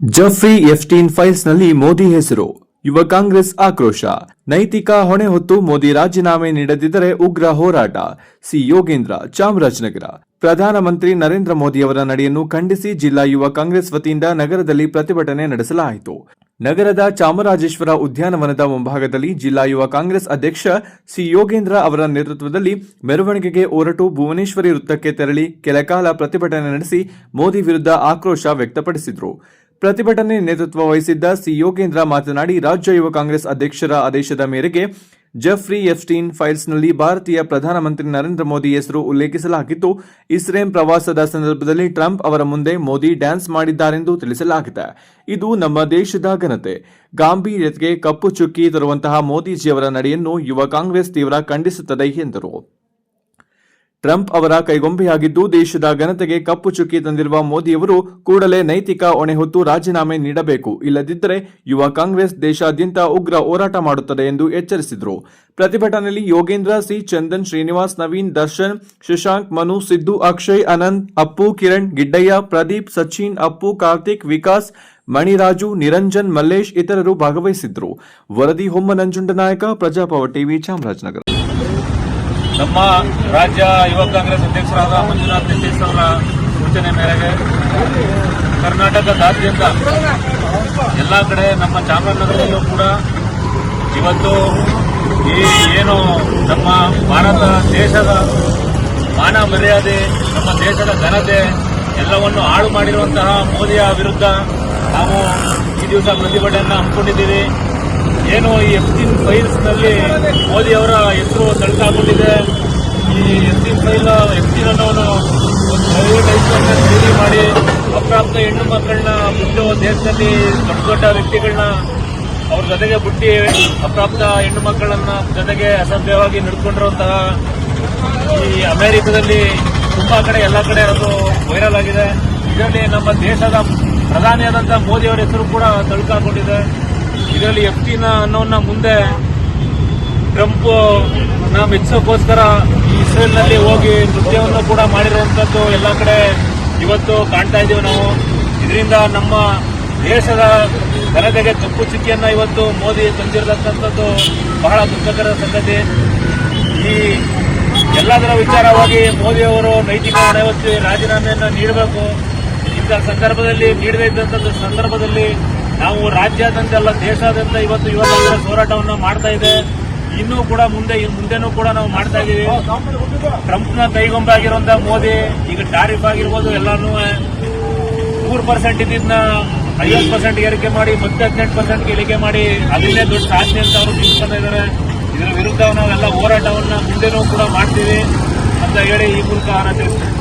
ಜಫ್ರಿ ಎಫ್ಟೀನ್ ಫೈಲ್ಸ್ನಲ್ಲಿ ಮೋದಿ ಹೆಸರು, ಯುವ ಕಾಂಗ್ರೆಸ್ ಆಕ್ರೋಶ. ನೈತಿಕ ಹೊಣೆ ಹೊತ್ತು ಮೋದಿ ರಾಜೀನಾಮೆ ನೀಡದಿದ್ದರೆ ಉಗ್ರ ಹೋರಾಟ. ಸಿ ಯೋಗೇಂದ್ರ, ಚಾಮರಾಜನಗರ. ಪ್ರಧಾನಮಂತ್ರಿ ನರೇಂದ್ರ ಮೋದಿ ಅವರ ನಡೆಯನ್ನು ಖಂಡಿಸಿ ಜಿಲ್ಲಾ ಯುವ ಕಾಂಗ್ರೆಸ್ ವತಿಯಿಂದ ನಗರದಲ್ಲಿ ಪ್ರತಿಭಟನೆ ನಡೆಸಲಾಯಿತು. ನಗರದ ಚಾಮರಾಜೇಶ್ವರ ಉದ್ಯಾನವನದ ಮುಂಭಾಗದಲ್ಲಿ ಜಿಲ್ಲಾ ಯುವ ಕಾಂಗ್ರೆಸ್ ಅಧ್ಯಕ್ಷ ಸಿ ಯೋಗೇಂದ್ರ ಅವರ ನೇತೃತ್ವದಲ್ಲಿ ಮೆರವಣಿಗೆಗೆ ಹೊರಟು ಭುವನೇಶ್ವರಿ ವೃತ್ತಕ್ಕೆ ತೆರಳಿ ಕೆಲಕಾಲ ಪ್ರತಿಭಟನೆ ನಡೆಸಿ ಮೋದಿ ವಿರುದ್ಧ ಆಕ್ರೋಶ ವ್ಯಕ್ತಪಡಿಸಿದರು. ಪ್ರತಿಭಟನೆ ನೇತೃತ್ವ ವಹಿಸಿದ್ದ ಸಿ ಯೋಗೇಂದ್ರ ಮಾತನಾಡಿ, ರಾಜ್ಯ ಯುವ ಕಾಂಗ್ರೆಸ್ ಅಧ್ಯಕ್ಷರ ಆದೇಶದ ಮೇರೆಗೆ ಜಫ್ರಿ ಎಫ್ಸ್ಟೀನ್ ಫೈಲ್ಸ್ನಲ್ಲಿ ಭಾರತೀಯ ಪ್ರಧಾನಮಂತ್ರಿ ನರೇಂದ್ರ ಮೋದಿ ಹೆಸರು ಉಲ್ಲೇಖಿಸಲಾಗಿದ್ದು ಇಸ್ರೇಲ್ ಪ್ರವಾಸದ ಸಂದರ್ಭದಲ್ಲಿ ಟ್ರಂಪ್ ಅವರ ಮುಂದೆ ಮೋದಿ ಡ್ಯಾನ್ಸ್ ಮಾಡಿದ್ದಾರೆಂದು ತಿಳಿಸಲಾಗಿದೆ. ಇದು ನಮ್ಮ ದೇಶದ ಘನತೆ. ಗಾಂಭೀರ್ಯತೆಗೆ ಕಪ್ಪು ಚುಕ್ಕಿ ತರುವಂತಹ ಮೋದಿಜಿಯವರ ನಡೆಯನ್ನು ಯುವ ಕಾಂಗ್ರೆಸ್ ತೀವ್ರ ಖಂಡಿಸುತ್ತದೆ ಎಂದರು. ಟ್ರಂಪ್ ಅವರ ಕೈಗೊಂಬೆಯಾಗಿದ್ದು ದೇಶದ ಘನತೆಗೆ ಕಪ್ಪು ಚುಕ್ಕಿ ತಂದಿರುವ ಮೋದಿಯವರು ಕೂಡಲೇ ನೈತಿಕ ಹೊಣೆ ಹೊತ್ತು ರಾಜೀನಾಮೆ ನೀಡಬೇಕು. ಇಲ್ಲದಿದ್ದರೆ ಯುವ ಕಾಂಗ್ರೆಸ್ ದೇಶಾದ್ಯಂತ ಉಗ್ರ ಹೋರಾಟ ಮಾಡುತ್ತದೆ ಎಂದು ಎಚ್ಚರಿಸಿದರು. ಪ್ರತಿಭಟನೆಯಲ್ಲಿ ಯೋಗೇಂದ್ರ ಸಿ. ಚಂದನ್, ಶ್ರೀನಿವಾಸ್, ನವೀನ್, ದರ್ಶನ್, ಶಶಾಂಕ್, ಮನು, ಸಿದ್ದು, ಅಕ್ಷಯ್, ಅನಂತ್, ಅಪ್ಪು, ಕಿರಣ್, ಗಿಡ್ಡಯ್ಯ, ಪ್ರದೀಪ್, ಸಚಿನ್, ಅಪ್ಪು, ಕಾರ್ತಿಕ್, ವಿಕಾಸ್, ಮಣಿರಾಜು, ನಿರಂಜನ್, ಮಲ್ಲೇಶ್ ಇತರರು ಭಾಗವಹಿಸಿದ್ದರು ವರದಿ ಹೊಮ್ಮ ನಂಜುಂಡನಾಯಕ ಪ್ರಜಾಪವ ಟಿವಿ ಚಾಮರಾಜನಗರ. ನಮ್ಮ ರಾಜ್ಯ ಯುವ ಕಾಂಗ್ರೆಸ್ ಅಧ್ಯಕ್ಷರಾದ ಮಂಜುನಾಥ್ ನಿತೀಶ್ ಅವರ ಸೂಚನೆ ಮೇರೆಗೆ ಕರ್ನಾಟಕದಾದ್ಯಂತ ಎಲ್ಲ ಕಡೆ ನಮ್ಮ ಚಾಮರಾಜನಗರದಲ್ಲೂ ಕೂಡ ಇವತ್ತು ಈ ಏನು ನಮ್ಮ ಭಾರತ ದೇಶದ ಮಾನ ಮರ್ಯಾದೆ, ನಮ್ಮ ದೇಶದ ಘನತೆ ಎಲ್ಲವನ್ನು ಹಾಳು ಮಾಡಿರುವಂತಹ ಮೋದಿಯ ವಿರುದ್ಧ ನಾವು ಈ ದಿವಸ ಪ್ರತಿಭಟನೆಯನ್ನು ಹಮ್ಮಿಕೊಂಡಿದ್ದೀವಿ ಏನು ಈ ಎಫ್ಟಿನ್ ಫೈಲ್ಸ್ನಲ್ಲಿ ಮೋದಿ ಅವರ ಹೆಸರು ತಳ್ಕಾಕೊಂಡಿದೆ. ಈ ಎಫ್ಟಿನ್ ಫೈಲ್ ಎಫ್ಟಿನ್ ಅನ್ನೋನು ಖರೀದಿ ಮಾಡಿ ಅಪ್ರಾಪ್ತ ಹೆಣ್ಣು ಮಕ್ಕಳನ್ನ ಬಿಟ್ಟು ದೇಶದಲ್ಲಿ ದೊಡ್ಡ ದೊಡ್ಡ ವ್ಯಕ್ತಿಗಳನ್ನ ಅವ್ರ ಜೊತೆಗೆ ಬುಟ್ಟಿ ಅಪ್ರಾಪ್ತ ಹೆಣ್ಣು ಮಕ್ಕಳನ್ನ ಜೊತೆಗೆ ಅಸಭ್ಯವಾಗಿ ನಡ್ಕೊಂಡಿರುವಂತಹ ಈ ಅಮೆರಿಕದಲ್ಲಿ ತುಂಬಾ ಕಡೆ ಎಲ್ಲ ಕಡೆ ಅದು ವೈರಲ್ ಆಗಿದೆ. ಇದರಲ್ಲಿ ನಮ್ಮ ದೇಶದ ಪ್ರಧಾನಿಯಾದಂತಹ ಮೋದಿ ಅವರ ಹೆಸರು ಕೂಡ ತಳ್ಕಾಕೊಂಡಿದೆ. ಇದರಲ್ಲಿ ಎಫ್ ಟಿನ ಅನ್ನೋನ್ನ ಮುಂದೆ ಟ್ರಂಪ್ನ ಮೆಚ್ಚೋಕ್ಕೋಸ್ಕರ ಈ ಇಸ್ರೇಲ್ನಲ್ಲಿ ಹೋಗಿ ನೃತ್ಯವನ್ನು ಕೂಡ ಮಾಡಿರುವಂತದ್ದು ಎಲ್ಲ ಕಡೆ ಇವತ್ತು ಕಾಣ್ತಾ ಇದ್ದೀವಿ ನಾವು. ಇದರಿಂದ ನಮ್ಮ ದೇಶದ ಜನತೆಗೆ ಕಪ್ಪು ಚುಕ್ಕಿಯನ್ನ ಇವತ್ತು ಮೋದಿ ತಂದಿರತಕ್ಕಂಥದ್ದು ಬಹಳ ದುಃಖಕರ ಸಂಗತಿ. ಈ ಎಲ್ಲದರ ವಿಚಾರವಾಗಿ ಮೋದಿ ಅವರು ನೈತಿಕ ಹೊಣೆ ರಾಜೀನಾಮೆಯನ್ನು ನೀಡಬೇಕು. ಇಂಥ ಸಂದರ್ಭದಲ್ಲಿ ನೀಡದೇ ಇದ್ದಂಥದ್ದು ಸಂದರ್ಭದಲ್ಲಿ ನಾವು ರಾಜ್ಯಾದ್ಯಂತ ಎಲ್ಲ ದೇಶಾದ್ಯಂತ ಇವತ್ತು ಯುವ ಕಾಂಗ್ರೆಸ್ ಹೋರಾಟವನ್ನು ಮಾಡ್ತಾ ಇದೆ. ಇನ್ನೂ ಕೂಡ ಮುಂದೆ ಮುಂದೆನೂ ಕೂಡ ನಾವು ಮಾಡ್ತಾ ಇದೀವಿ. ಟ್ರಂಪ್ನ ಕೈಗೊಂಬೆ ಆಗಿರುವಂತಹ ಮೋದಿ, ಈಗ ಟಾರಿಫ್ ಆಗಿರ್ಬೋದು ಎಲ್ಲಾನು, ಮೂರು ಪರ್ಸೆಂಟ್ ಇದ್ದಿದ್ನ ಐವತ್ತು ಪರ್ಸೆಂಟ್ ಏರಿಕೆ ಮಾಡಿ, ಮತ್ತೆ ಹದಿನೆಂಟು ಪರ್ಸೆಂಟ್ ಇಳಿಕೆ ಮಾಡಿ ಅದನ್ನೇ ದೊಡ್ಡ ಸಾಧನೆ ಅಂತ ಅವರು ತಿಳ್ಕೊತಾ ಇದ್ದಾರೆ. ಇದರ ವಿರುದ್ಧ ನಾವೆಲ್ಲ ಹೋರಾಟವನ್ನ ಮುಂದೆನೂ ಕೂಡ ಮಾಡ್ತೀವಿ ಅಂತ ಹೇಳಿ ಈ ಮೂಲಕ ತಿಳಿಸ್ತೇನೆ